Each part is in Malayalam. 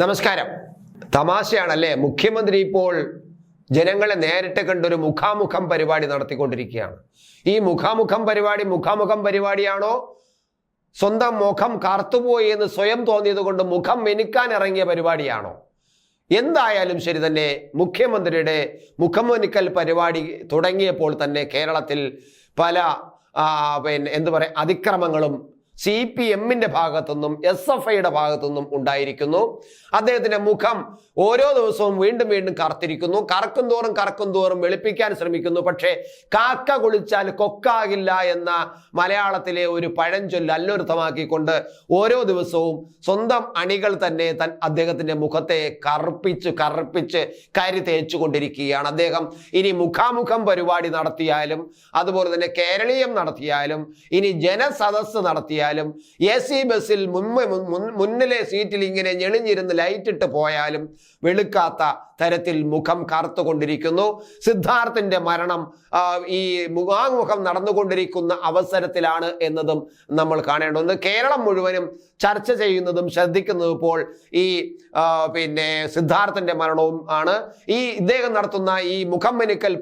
നമസ്കാരം. തമാശയാണല്ലേ? മുഖ്യമന്ത്രി ഇപ്പോൾ ജനങ്ങളെ നേരിട്ട് കണ്ടൊരു മുഖാമുഖം പരിപാടി നടത്തിക്കൊണ്ടിരിക്കുകയാണ്. ഈ മുഖാമുഖം പരിപാടി മുഖാമുഖം പരിപാടിയാണോ? സ്വന്തം മുഖം കറുത്തുപോയി എന്ന് സ്വയം തോന്നിയത് കൊണ്ട് മുഖം മെനുക്കാൻ ഇറങ്ങിയ പരിപാടിയാണോ? എന്തായാലും ശരി തന്നെ മുഖ്യമന്ത്രിയുടെ മുഖമൊനുക്കൽ പരിപാടി തുടങ്ങിയപ്പോൾ തന്നെ കേരളത്തിൽ പല പിന്നെ എന്തു പറയാ അതിക്രമങ്ങളും സി പി എമ്മിന്റെ ഭാഗത്തുനിന്നും എസ് എഫ് ഐയുടെ ഭാഗത്തുനിന്നും ഉണ്ടായിരിക്കുന്നു. അദ്ദേഹത്തിന്റെ മുഖം ഓരോ ദിവസവും വീണ്ടും വീണ്ടും കറുത്തിരിക്കുന്നു. കറക്കും തോറും കറക്കും തോറും വെളുപ്പിക്കാൻ ശ്രമിക്കുന്നു. പക്ഷേ കാക്ക കുളിച്ചാൽ കൊക്കാകില്ല എന്ന മലയാളത്തിലെ ഒരു പഴഞ്ചൊല്ല് അല്ലൊരുത്തമാക്കിക്കൊണ്ട് ഓരോ ദിവസവും സ്വന്തം അണികൾ തന്നെ തൻ അദ്ദേഹത്തിന്റെ മുഖത്തെ കറുപ്പിച്ച് കറുപ്പിച്ച് കരി തേച്ചുകൊണ്ടിരിക്കുകയാണ്. അദ്ദേഹം ഇനി മുഖാമുഖം പരിപാടി നടത്തിയാലും അതുപോലെ തന്നെ കേരളീയം നടത്തിയാലും ഇനി ജനസദസ് നടത്തിയാലും എ സി ബസ്സിൽ മുന്നിലെ സീറ്റിൽ ഇങ്ങനെ ഞെളിഞ്ഞിരുന്ന് ലൈറ്റ് ഇട്ട് പോയാലും വെളുക്കാത്ത തരത്തിൽ മുഖം കറുത്തുകൊണ്ടിരിക്കുന്നു സിദ്ധാർത്ഥിന്റെ മരണം ഈ മുഖാമുഖം നടന്നുകൊണ്ടിരിക്കുന്ന അവസരത്തിലാണ് എന്നതും നമ്മൾ കാണേണ്ടത്. കേരളം മുഴുവനും ചർച്ച ചെയ്യുന്നതും ശ്രദ്ധിക്കുന്നതും ഇപ്പോൾ ഈ പിന്നെ സിദ്ധാർത്ഥന്റെ മരണവും ആണ്. ഈ ഇദ്ദേഹം നടത്തുന്ന ഈ മുഖം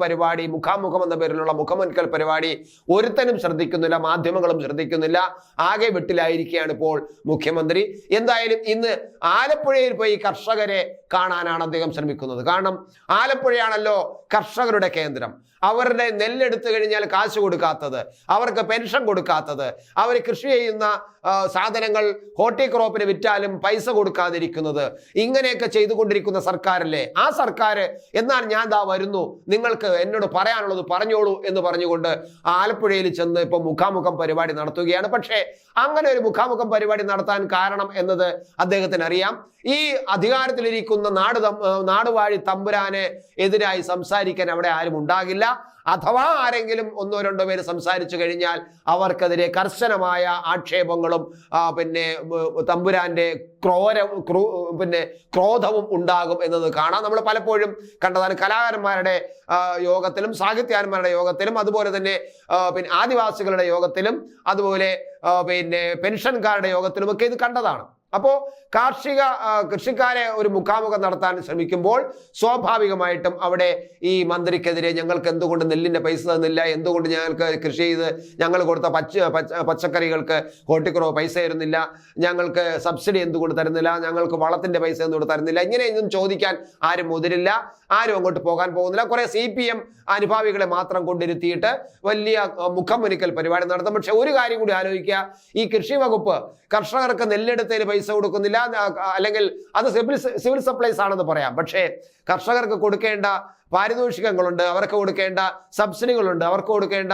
പരിപാടി മുഖാമുഖം എന്ന പേരിലുള്ള മുഖമെനുക്കൽ പരിപാടി ഒരുത്തനും ശ്രദ്ധിക്കുന്നില്ല മാധ്യമങ്ങളും ശ്രദ്ധിക്കുന്നില്ല. ആകെ വെട്ടിലായിരിക്കുകയാണ് ഇപ്പോൾ മുഖ്യമന്ത്രി. എന്തായാലും ഇന്ന് ആലപ്പുഴയിൽ പോയി കർഷകരെ കാണാനാണ് അദ്ദേഹം ശ്രമിക്കുന്നത്. കാരണം ആലപ്പുഴയാണല്ലോ കർഷകരുടെ കേന്ദ്രം. അവരുടെ നെല്ലെടുത്തു കഴിഞ്ഞാൽ കാശ് കൊടുക്കാത്തത് അവർക്ക് പെൻഷൻ കൊടുക്കാത്തത് അവർ കൃഷി ചെയ്യുന്ന സാധനങ്ങൾ ഹോർട്ടിക്രോപ്പിന് വിറ്റാലും പൈസ കൊടുക്കാതിരിക്കുന്നത് ഇങ്ങനെയൊക്കെ ചെയ്തുകൊണ്ടിരിക്കുന്ന സർക്കാരല്ലേ? ആ സർക്കാർ എന്നാൽ ഞാൻ ദാ വരുന്നു നിങ്ങൾക്ക് എന്നോട് പറയാനുള്ളത് പറഞ്ഞോളൂ എന്ന് പറഞ്ഞുകൊണ്ട് ആലപ്പുഴയിൽ ചെന്ന് ഇപ്പം മുഖാമുഖം പരിപാടി നടത്തുകയാണ്. പക്ഷേ അങ്ങനെ ഒരു മുഖാമുഖം പരിപാടി നടത്താൻ കാരണം എന്നത് അദ്ദേഹത്തിന് അറിയാം ഈ അധികാരത്തിലിരിക്കുന്ന നാട് നാടുവാഴി തമ്പുരാനെ എതിരായി സംസാരിക്കാൻ അവിടെ ആരും ഉണ്ടാകില്ല. അഥവാ ആരെങ്കിലും ഒന്നോ രണ്ടോ പേര് സംസാരിച്ചു കഴിഞ്ഞാൽ അവർക്കെതിരെ കർശനമായ ആക്ഷേപങ്ങളും പിന്നെ തമ്പുരാന്റെ ക്രോര പിന്നെ ക്രോധവും ഉണ്ടാകും എന്നത് കാണാം. നമ്മൾ പലപ്പോഴും കണ്ടതാണ് കലാകാരന്മാരുടെ യോഗത്തിലും സാഹിത്യകാരന്മാരുടെ യോഗത്തിലും അതുപോലെ തന്നെ പിന്നെ ആദിവാസികളുടെ യോഗത്തിലും അതുപോലെ പിന്നെ പെൻഷൻകാരുടെ യോഗത്തിലും ഒക്കെ ഇത് കണ്ടതാണ്. അപ്പോൾ കാർഷിക കൃഷിക്കാരെ ഒരു മുഖാമുഖം നടത്താൻ ശ്രമിക്കുമ്പോൾ സ്വാഭാവികമായിട്ടും അവിടെ ഈ മന്ത്രിക്കെതിരെ ഞങ്ങൾക്ക് എന്തുകൊണ്ട് നെല്ലിന്റെ പൈസ തന്നില്ല? എന്തുകൊണ്ട് ഞങ്ങൾക്ക് കൃഷി ചെയ്ത് ഞങ്ങൾ കൊടുത്ത പച്ച പച്ച- പച്ചക്കറികൾക്ക് കോട്ടിക്കുറവ് പൈസ തരുന്നില്ല? ഞങ്ങൾക്ക് സബ്സിഡി എന്തുകൊണ്ട് തരുന്നില്ല? ഞങ്ങൾക്ക് വളത്തിന്റെ പൈസ എന്തുകൊണ്ട് തരുന്നില്ല? ഇങ്ങനെയൊന്നും ചോദിക്കാൻ ആരും മുതിരില്ല. ആരും അങ്ങോട്ട് പോകാൻ പോകുന്നില്ല. കുറേ സി പി എം അനുഭാവികളെ മാത്രം കൊണ്ടിരുത്തിയിട്ട് വലിയ മുഖം പരിപാടി നടത്തും. പക്ഷെ ഒരു കാര്യം കൂടി ആലോചിക്കുക. ഈ കൃഷി വകുപ്പ് കർഷകർക്ക് നെല്ലെടുത്തതിന് പൈസ കൊടുക്കുന്നില്ല. അല്ലെങ്കിൽ അത് സിവിൽ സിവിൽ സപ്ലൈസ് ആണെന്ന് പറയാം. പക്ഷേ കർഷകർക്ക് കൊടുക്കേണ്ട പാരിതോഷികങ്ങളുണ്ട്. അവർക്ക് കൊടുക്കേണ്ട സബ്സിഡികളുണ്ട്. അവർക്ക് കൊടുക്കേണ്ട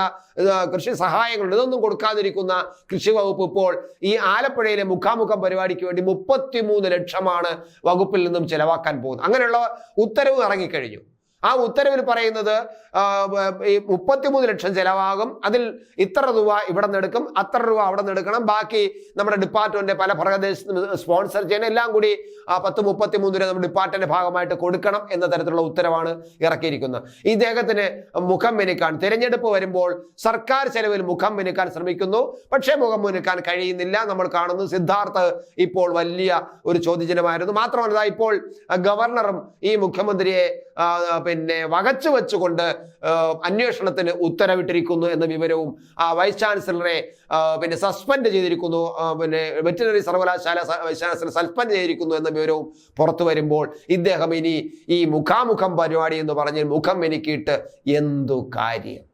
കൃഷി സഹായങ്ങളുണ്ട്. ഇതൊന്നും കൊടുക്കാതിരിക്കുന്ന കൃഷി വകുപ്പ് ഇപ്പോൾ ഈ ആലപ്പുഴയിലെ മുഖാമുഖം പരിപാടിക്ക് വേണ്ടി മുപ്പത്തിമൂന്ന് ലക്ഷമാണ് വകുപ്പിൽ നിന്നും ചെലവാക്കാൻ പോകുന്നത്. അങ്ങനെയുള്ള ഉത്തരവ് ഇറങ്ങിക്കഴിഞ്ഞു. ആ ഉത്തരവിൽ പറയുന്നത് ഈ മുപ്പത്തിമൂന്ന് ലക്ഷം ചെലവാകും. അതിൽ ഇത്ര രൂപ ഇവിടെ നിന്ന് എടുക്കും അത്ര രൂപ അവിടെ നിന്ന് എടുക്കണം. ബാക്കി നമ്മുടെ ഡിപ്പാർട്ട്മെന്റ് പല പ്രദേശത്ത് സ്പോൺസർ ചെയ്യണം എല്ലാം കൂടി ആ പത്ത് മുപ്പത്തിമൂന്ന് രൂപ നമ്മുടെ ഡിപ്പാർട്ട്മെന്റ് ഭാഗമായിട്ട് കൊടുക്കണം എന്ന തരത്തിലുള്ള ഉത്തരവാണ് ഇറക്കിയിരിക്കുന്നത്. ഇദ്ദേഹത്തിന് മുഖം മിനുക്കാൻ തിരഞ്ഞെടുപ്പ് വരുമ്പോൾ സർക്കാർ ചെലവിൽ മുഖം മിനുക്കാൻ ശ്രമിക്കുന്നു. പക്ഷേ മുഖം മിനുക്കാൻ കഴിയുന്നില്ല. നമ്മൾ കാണുന്നു സിദ്ധാർത്ഥ് ഇപ്പോൾ വലിയ ഒരു ചോദ്യചിഹ്നമായിരുന്നു. മാത്രമല്ല ഇപ്പോൾ ഗവർണറും ഈ മുഖ്യമന്ത്രിയെ പിന്നെ വകച്ചു വെച്ചുകൊണ്ട് അന്വേഷണത്തിന് ഉത്തരവിട്ടിരിക്കുന്നു എന്ന വിവരവും ആ വൈസ് ചാൻസലറെ പിന്നെ സസ്പെൻഡ് ചെയ്തിരിക്കുന്നു പിന്നെ വെറ്റിനറി സർവകലാശാല വൈസ് ചാൻസലർ സസ്പെൻഡ് ചെയ്തിരിക്കുന്നു എന്ന വിവരവും പുറത്തു വരുമ്പോൾ ഇദ്ദേഹം ഇനി ഈ മുഖാമുഖം പരിപാടി എന്ന് പറഞ്ഞ് മുഖം എനിക്കിട്ട് എന്തു കാര്യം?